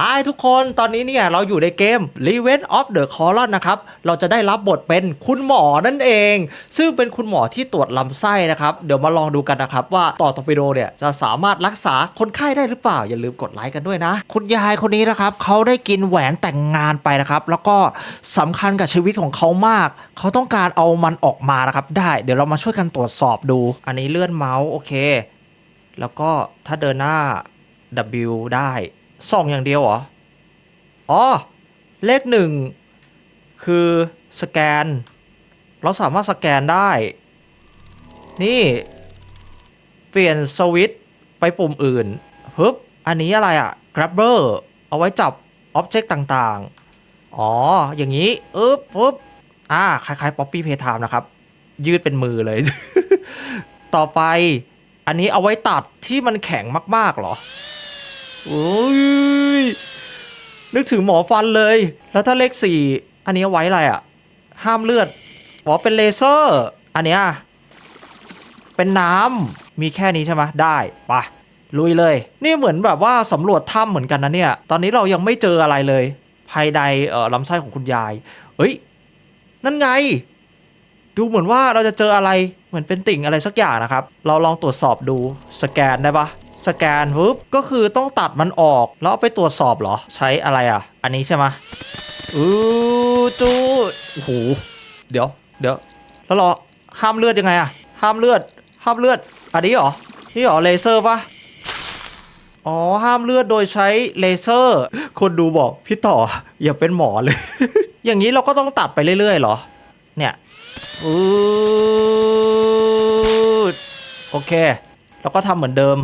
ฮายทุกคนตอนนี้เนี่ยเราอยู่ในเกม r e v e n of the Colon นะครับ เราจะได้รับบทเป็นคุณหมอนั่นเอง ซึ่งเป็นคุณหมอที่ตรวจลำไส้นะครับ เดี๋ยวมาลองดูกันนะครับ ว่าต่อตอร์ปิโดเนี่ยจะสามารถรักษาคนไข้ได้หรือเปล่า อย่าลืมกดไลค์กันด้วยนะ คุณยายคนนี้นะครับเขาได้กินแหวนแต่งงานไปนะครับ แล้วก็สำคัญกับชีวิตของเขามาก เขาต้องการเอามันออกมานะครับ ได้เดี๋ยวเรามาช่วยกันตรวจสอบดู อันนี้เลื่อนเมาส์โอเค แล้วก็ถ้าเดินหน้า W ได้ ส่องอย่างเดียวเหรอ อ๋อ เลขหนึ่งคือสแกน เราสามารถสแกนได้ นี่ เปลี่ยนสวิตไปปุ่มอื่นฮึบอันนี้อะไรอะ grabber เอาไว้จับอ็อบเจกต์ต่างๆ อ๋อ อย่างนี้อึ๊บปึ๊บอ่า คล้ายๆ Poppy Playtime นะครับ ยืดเป็นมือเลย ต่อไป อันนี้เอาไว้ตัดที่มันแข็งมากๆเหรอ โอ้ยนึกถึงหมอฟันเลย แล้วถ้าเลขสี่อันนี้ไว้อะไรอะห้ามเลือดอ๋อเป็นเลเซอร์ อันเนี้ยเป็นน้ำมีแค่นี้ใช่ไหมได้ไปะลุยเลย นี่เหมือนแบบว่าสำรวจถ้ำเหมือนกันนะเนี่ย ตอนนี้เรายังไม่เจออะไรเลย ภายในเอ่อลำไส้ของคุณยาย เอ้ย นั่นไง ดูเหมือนว่าเราจะเจออะไรเหมือนเป็นติ่งอะไรสักอย่างนะครับ เราลองตรวจสอบดูสแกนได้ปะ สแกนปุ๊บก็คือต้องตัดมันออก แล้วเอาไปตรวจสอบเหรอ ใช้อะไรอะ อันนี้ใช่ไหมอู้จูโอ้โหเดี๋ยว เดี๋ยว แล้วราห้ามเลือดยังไงอะ ห้ามเลือด ห้ามเลือด อันนี้เหรอ นี่เหรอเลเซอร์ปะอ๋อ ห้ามเลือดโดยใช้เลเซอร์ คนดูบอกพี่ต่ออย่าเป็นหมอเลย อย่างนี้เราก็ต้องตัดไปเรื่อยๆเหรอ เนี่ย อืดโอเค แล้วก็ทำเหมือนเดิม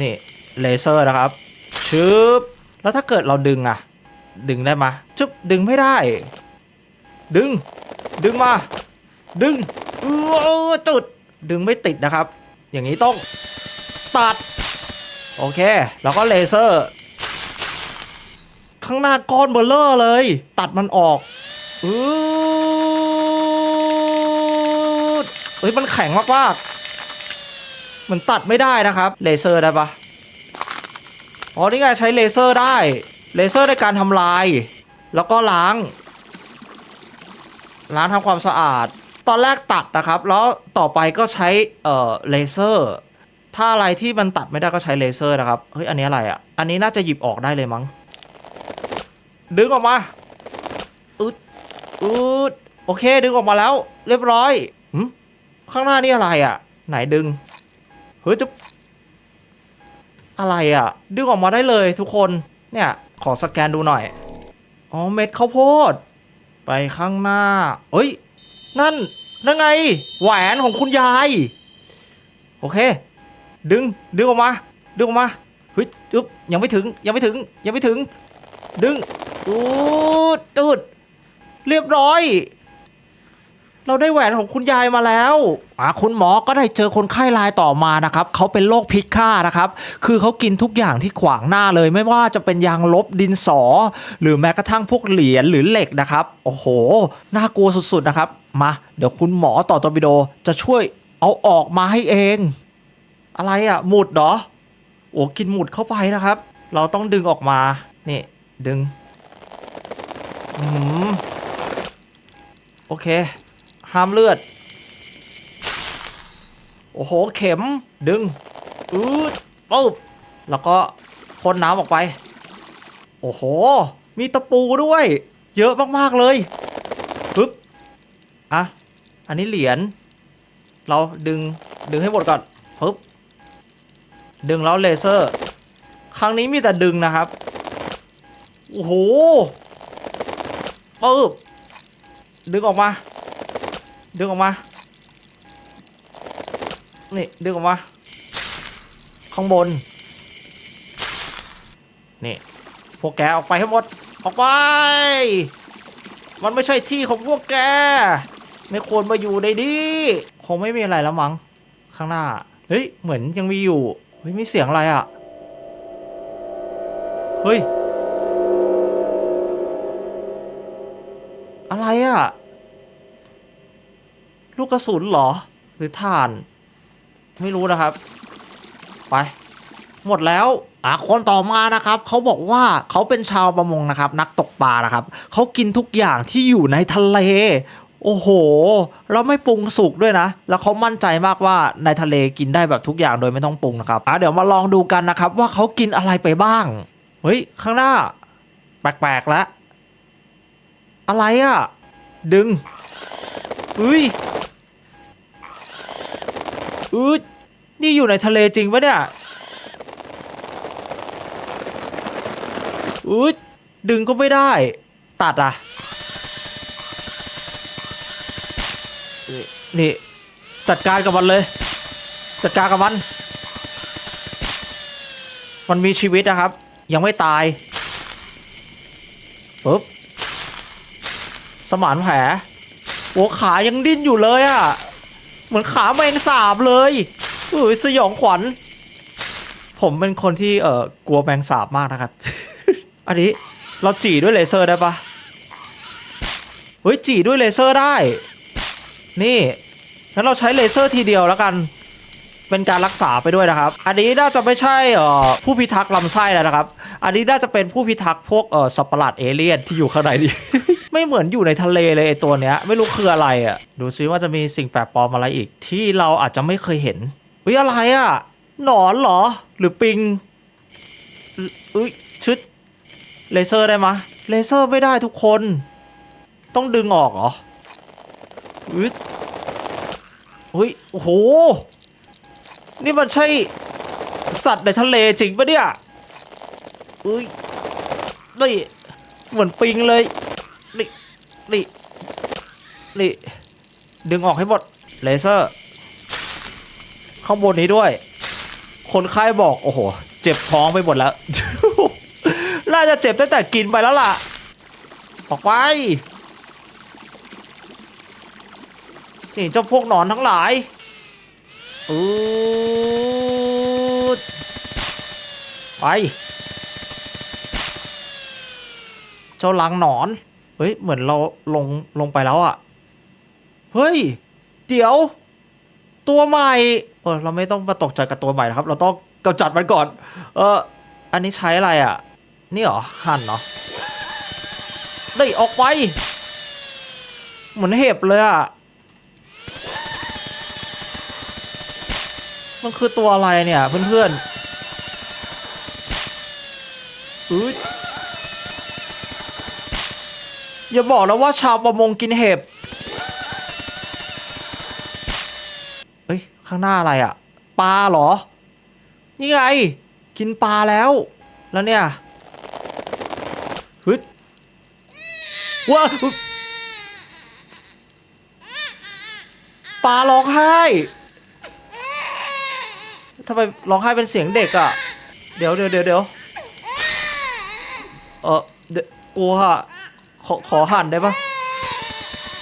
นี่เลเซอร์นะครับชึบแล้วถ้าเกิดเราดึงอะดึงได้ไหมจึ๊บดึงไม่ได้ ดึง ดึงมา ดึงเออจุด ดึงไม่ติดนะครับ อย่างนี้ต้องตัด โอเค แล้วก็เลเซอร์ ข้างหน้าก้อนเบลเลอร์เลย ตัดมันออกอืดเฮ้ยมันแข็งมากๆ มันตัดไม่ได้นะครับเลเซอร์ได้ปะอ๋อนี่ไงใช้เลเซอร์ได้เลเซอร์ในการทำลาย แล้วก็ล้างล้างทำความสะอาด ตอนแรกตัดนะครับ แล้วต่อไปก็ใช้เอ่อเลเซอร์ ถ้าอะไรที่มันตัดไม่ได้ก็ใช้เลเซอร์นะครับเฮ้ยอันนี้อะไรอะอันนี้น่าจะหยิบออกได้เลยมั้งดึงออกมาอึดอืดโอเค ดึงออกมาแล้ว เรียบร้อยข้างหน้านี่อะไรอะ ไหนดึง เฮ้ยจะอะไรอะ ดึงออกมาได้เลยทุกคนเนี่ยขอสแกนดูหน่อย อ๋อเม็ดข้าวโพด ไปข้างหน้า เอ้ย นั่นนั่นไง แหวนของคุณยาย โอเค ดึงดึงออกมา ดึงออกมาเฮ้ยจุ๊บยังไม่ถึงยังไม่ถึงยังไม่ถึง ดึงอูดตูดเรียบร้อย เราได้แหวนของคุณยายมาแล้วอะคุณหมอก็ได้เจอคนไข้รายต่อมานะครับ เขาเป็นโรคพิษฆ่านะครับ คือเขากินทุกอย่างที่ขวางหน้าเลย ไม่ว่าจะเป็นยางลบดินสอ หรือแม้กระทั่งพวกเหรียญหรือเหล็กนะครับ โอ้โห น่ากลัวสุดๆนะครับ มา เดี๋ยวคุณหมอต่อตอร์ปิโดจะช่วยเอาออกมาให้เอง อะไรอะ่ะ หมุดเหรอ โอ้กินหมุดเข้าไปนะครับ เราต้องดึงออกมา นี่ ดึง อืม โอเค ห้ามเลือด โอ้โห เข็มดึงอืดปุ๊บแล้วก็พ่นน้ำออกไป โอ้โห มีตะปูด้วย เยอะมากๆเลยปึ๊บอะ อันนี้เหรียญ เราดึง ดึงให้หมดก่อนปึ๊บ ดึงแล้วเลเซอร์ ครั้งนี้มีแต่ดึงนะครับ โอ้โหปึ๊บ ดึงออกมา ดึงออกมา นี่ ดึงออกมา ข้างบน นี่ พวกแกออกไปให้หมด ออกไป มันไม่ใช่ที่ของพวกแก ไม่ควรมาอยู่ในนี้คงไม่มีอะไรแล้วมั้ง ข้างหน้า เฮ้ย เหมือนยังมีอยู่ เฮ้ย มีเสียงอะไรอะ่ะ เฮ้ย อะไรอะ่ะ ลูกกระสุนเหรอ หรือถ่าน ไม่รู้นะครับ ไป หมดแล้วอะคนต่อมานะครับ เขาบอกว่าเขาเป็นชาวประมงนะครับ นักตกปลานะครับเขากินทุกอย่างที่อยู่ในทะเล โอ้โห เราไม่ปรุงสุกด้วยนะ แล้วเขามั่นใจมากว่าในทะเลกินได้แบบทุกอย่างโดยไม่ต้องปรุงนะครับอะเดี๋ยวมาลองดูกันนะครับ ว่าเขากินอะไรไปบ้างเฮ้ยข้างหน้า แปลกๆแล้วอะไรอะ่ะ ดึงอุ้ย อุ้ยนี่อยู่ในทะเลจริงปะเนี่ยอุ้ยดึงก็ไม่ได้ ตัดอะนี่นี่จัดการกับมันเลย จัดการกับมัน มันมีชีวิตนะครับ ยังไม่ตายปึ๊บสมานแผลหัวขายังดิ้นอยู่เลยอะ่ะ เหมือนขาแมงสาบเลยเอ้ยสยองขวัญ ผมเป็นคนที่เออกลัวแมงสาบมากนะครับ อันนี้เราจี่ด้วยเลเซอร์ได้ปะเฮ้ยจี่ด้วยเลเซอร์ได้ นี่งั้นเราใช้เลเซอร์ทีเดียวแล้วกัน เป็นการรักษาไปด้วยนะครับ อันนี้น่าจะไม่ใช่เอ่อผู้พิทักษ์ลำไส้แล้วนะครับ อันนี้น่าจะเป็นผู้พิทักษ์พวกเอ่อสัตว์ประหลาดเอเลี่ยนที่อยู่ข้างในนี่ ไม่เหมือนอยู่ในทะเลเลยไอตัวเนี้ย ไม่รู้คืออะไรอะ ดูซิว่าจะมีสิ่งแปลกปลอมอะไรอีกที่เราอาจจะไม่เคยเห็นอุ้ยอะไรอะ หนอนเหรอ หรือปิงอุ้ยชึดเลเซอร์ได้มะเลเซอร์ไม่ได้ทุกคน ต้องดึงออกเหรออุ้ยอุ้ยโอ้โห นี่มันใช่สัตว์ในทะเลจริงปะเนี่ยอุ้ยนี่เหมือนปิงเลย นี่นี่ดึงออกให้หมดเลเซอร์ ข้างบนนี้ด้วย คนไข้บอกโอ้โห เจ็บท้องไปหมดแล้ว น่าจะเจ็บตั้งแต่กินไปแล้วล่ะ ออกไป นี่เจ้าพวกหนอนทั้งหลายอืดไป เจ้าลังหนอน เฮ้ย เหมือนเราลงลงไปแล้วอะเฮ้ย เดี๋ยว ตัวใหม่ เออ เราไม่ต้องมาตกใจกับตัวใหม่นะครับ เราต้องกำจัดมันก่อน เออ อันนี้ใช้อะไรอะนี่เหรอ หั่นเหรอได้ยออกไป เหมือนเห็บเลยอะมันคือตัวอะไรเนี่ยเพื่อนๆอุ๊ย อย่าบอกนะว่าชาวประมงกินเห็บเฮ้ย ข้างหน้าอะไรอะปลาเหรอ นี่ไง กินปลาแล้ว แล้วเนี่ยฮึดว้าปลาร้องไห้ทำไมร้องไห้เป็นเสียงเด็กอะ่ะเดี๋ยวเดี๋ยวเดี๋ยวเดี๋ยวเออเดี๋ยวกลัว อขอขอหั่นได้ปะ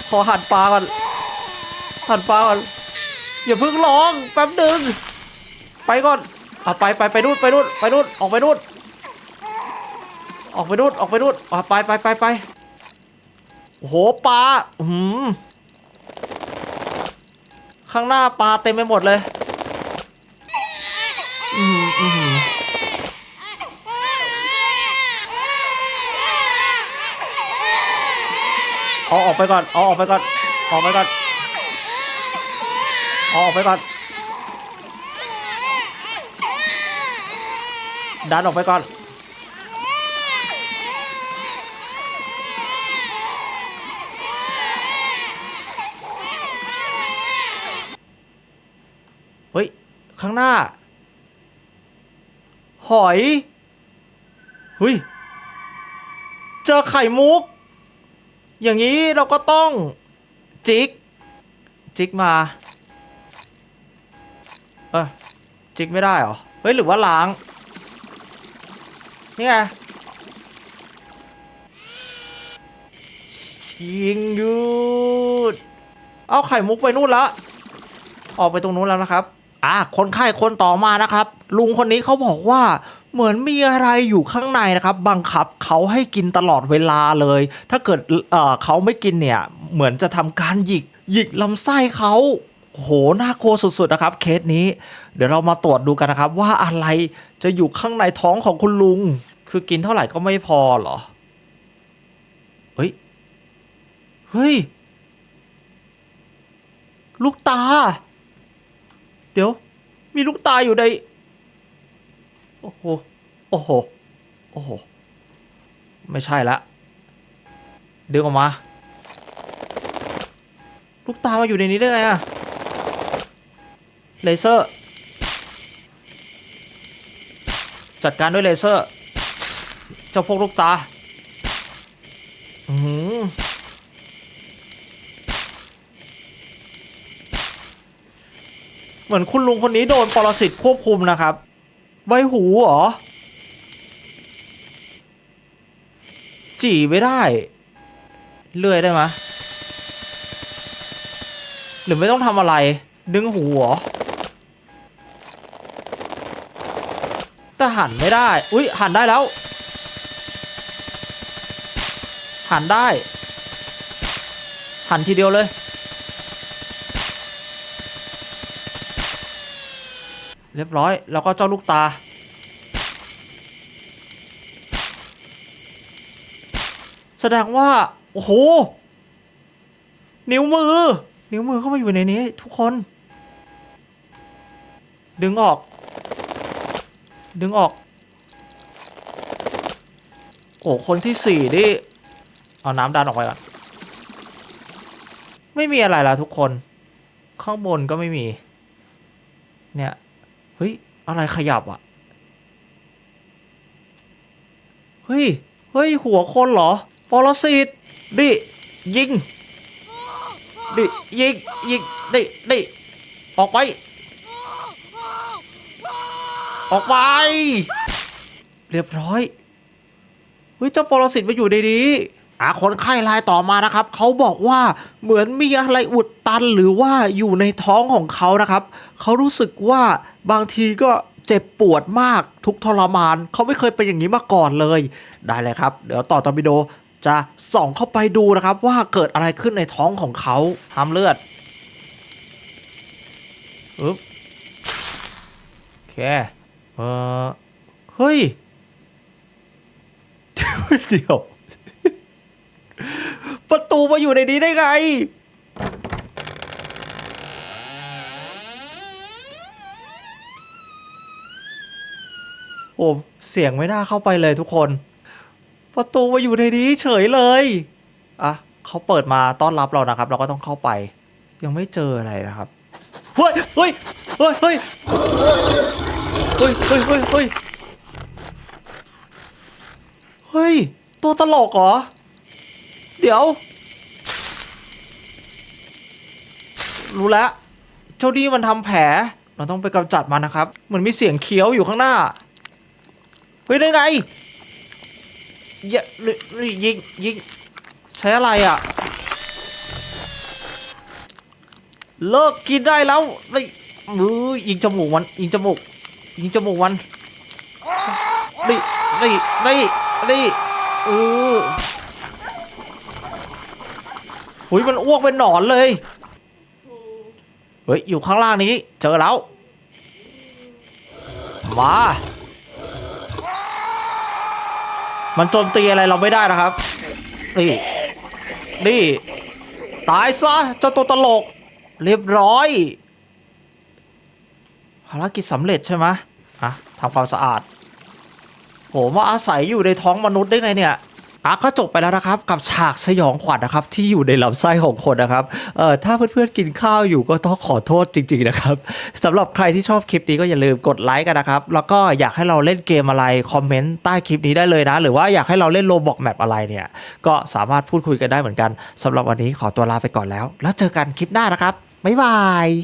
ขอหั่นปลาก่อนหั่นปลาก่อนอย่าเพิ่งร้องแป๊บหนึ่งไปก่อนอะไปไปไปนู่นไปนู่นไปนู่นออกไปนู่นออกไปนู่นออกไปนู่นอะไปไปไปไปโอ้โหปลาอืมข้างหน้าปลาเต็มไปหมดเลยอืมอืม เอาออกไปก่อนเอาออกไปก่อนออกไปก่อนเอาออกไปก่อน ดันออกไปก่อนเฮ้ย ข้างหน้า หอยเฮ้ย เจอไข่มุก อย่างนี้เราก็ต้องจิก จิกมาเออจิกไม่ได้เหรอ เฮ้ย หรือว่าล้าง นี่ไงชิงยูดเอาไข่มุกไปนู่นละ ออกไปตรงนู้นแล้วนะครับ อะคนไข้คนต่อมานะครับ ลุงคนนี้เขาบอกว่า เหมือนมีอะไรอยู่ข้างในนะครับ บังคับเขาให้กินตลอดเวลาเลย ถ้าเกิดเเขาไม่กินเนี่ย เหมือนจะทำการหยิกหยิกลำไส้เขาโหน่ากลัวสุดๆนะครับ เคสนี้ เดี๋ยวเรามาตรวจดูกันนะครับ ว่าอะไรจะอยู่ข้างในท้องของคุณลุง คือกินเท่าไหร่ก็ไม่พอเหรอ เฮ้ย เฮ้ย ลูกตา เดี๋ยว มีลูกตาอยู่ใน โอ้โห โอ้โห โอ้โห ไม่ใช่ละ ดึงออกมา ลูกตามาอยู่ในนี้ได้ไงอะเลเซอร์ จัดการด้วยเลเซอร์ เจ้าพวกลูกตา อือหือเหมือนคุณลุงคนนี้โดนปรสิตควบคุมนะครับ ใบหูเหรอ จี่ไม่ได้ เลื่อยได้ไหมหรือไม่ต้องทำอะไร ดึงหูเหรอแต่หันไม่ได้ อุ๊ยหันได้แล้ว หันได้ หันทีเดียวเลย เรียบร้อย แล้วก็เจ้าลูกตา แสดงว่า โอ้โห นิ้วมือ นิ้วมือเข้ามาอยู่ในนี้ ทุกคน ดึงออก ดึงออก โอ้คนที่สี่นี่เอาน้ำดันออกไปก่อน ไม่มีอะไรแล้วทุกคน ข้างบนก็ไม่มี เนี่ย เฮ้ย อะไรขยับอะเฮ้ย เฮ้ย หัวคนเหรอปรสิตดิ ยิง ดิ ยิง ยิง ดิ ดิ ออกไป ออกไป เรียบร้อย เฮ้ย เจ้าปรสิตมาอยู่ในนี้ อาคนไข้รายต่อมานะครับ เขาบอกว่าเหมือนมีอะไรอุดตันหรือว่าอยู่ในท้องของเขานะครับ เขารู้สึกว่าบางทีก็เจ็บปวดมากทุกทรมาน เขาไม่เคยเป็นอย่างนี้มาก่อนเลย ได้เลยครับ เดี๋ยวต่อตอร์ปิโดจะส่องเข้าไปดูนะครับ ว่าเกิดอะไรขึ้นในท้องของเขาห้ามเลือดอึ๊บโอเคเออเฮ้ยเดี๋ยว ประตูมาอยู่ในนี้ได้ไง โอ้เสียงไม่น่าเข้าไปเลยทุกคน ประตูมาอยู่ในนี้เฉยเลยอะเขาเปิดมาต้อนรับเรานะครับ เราก็ต้องเข้าไป ยังไม่เจออะไรนะครับเฮ้ยเฮ้ยเฮ้ยเฮ้ยเฮ้ยเฮ้ยเฮ้ยเฮ้ยเฮ้ยตัวตลกเหรอ เดี๋ยว รู้แล้วเจ้าดีมันทำแผล เราต้องไปกำจัดมันนะครับ เหมือนมีเสียงเคี้ยวอยู่ข้างหน้า เฮ้ยได้ไงอย่ายิงยิงใช้อะไรอะ เลิกกินได้แล้วนี่มือยิงจมูกมันยิงจมูกยิงจมูกมันนี่นี่นี่นี่เออ หุยมันอ้วกเป็นหนอนเลย เฮ้ย อยู่ข้างล่างนี้ เจอแล้ว มา มันโจมตีอะไรเราไม่ได้นะครับ นี่ นี่ ตายซะเจ้าตัวตลก เรียบร้อย ภารกิจสำเร็จใช่ไหมอะทำความสะอาด โหมาอาศัยอยู่ในท้องมนุษย์ได้ไงเนี่ย อะก็จบไปแล้วนะครับกับฉากสยองขวัญนะครับ ที่อยู่ในลำไส้ของคนนะครับเอ่อถ้าเพื่อนๆกินข้าวอยู่ก็ต้องขอโทษจริง ๆนะครับสำหรับใครที่ชอบคลิปนี้ก็อย่าลืมกดไลค์กันนะครับ แล้วก็อยากให้เราเล่นเกมอะไรคอมเมนต์ใต้คลิปนี้ได้เลยนะ หรือว่าอยากให้เราเล่นโลบอกแมปอะไรเนี่ย ก็สามารถพูดคุยกันได้เหมือนกันสำหรับวันนี้ขอตัวลาไปก่อนแล้ว แล้วเจอกันคลิปหน้านะครับบ๊ายบาย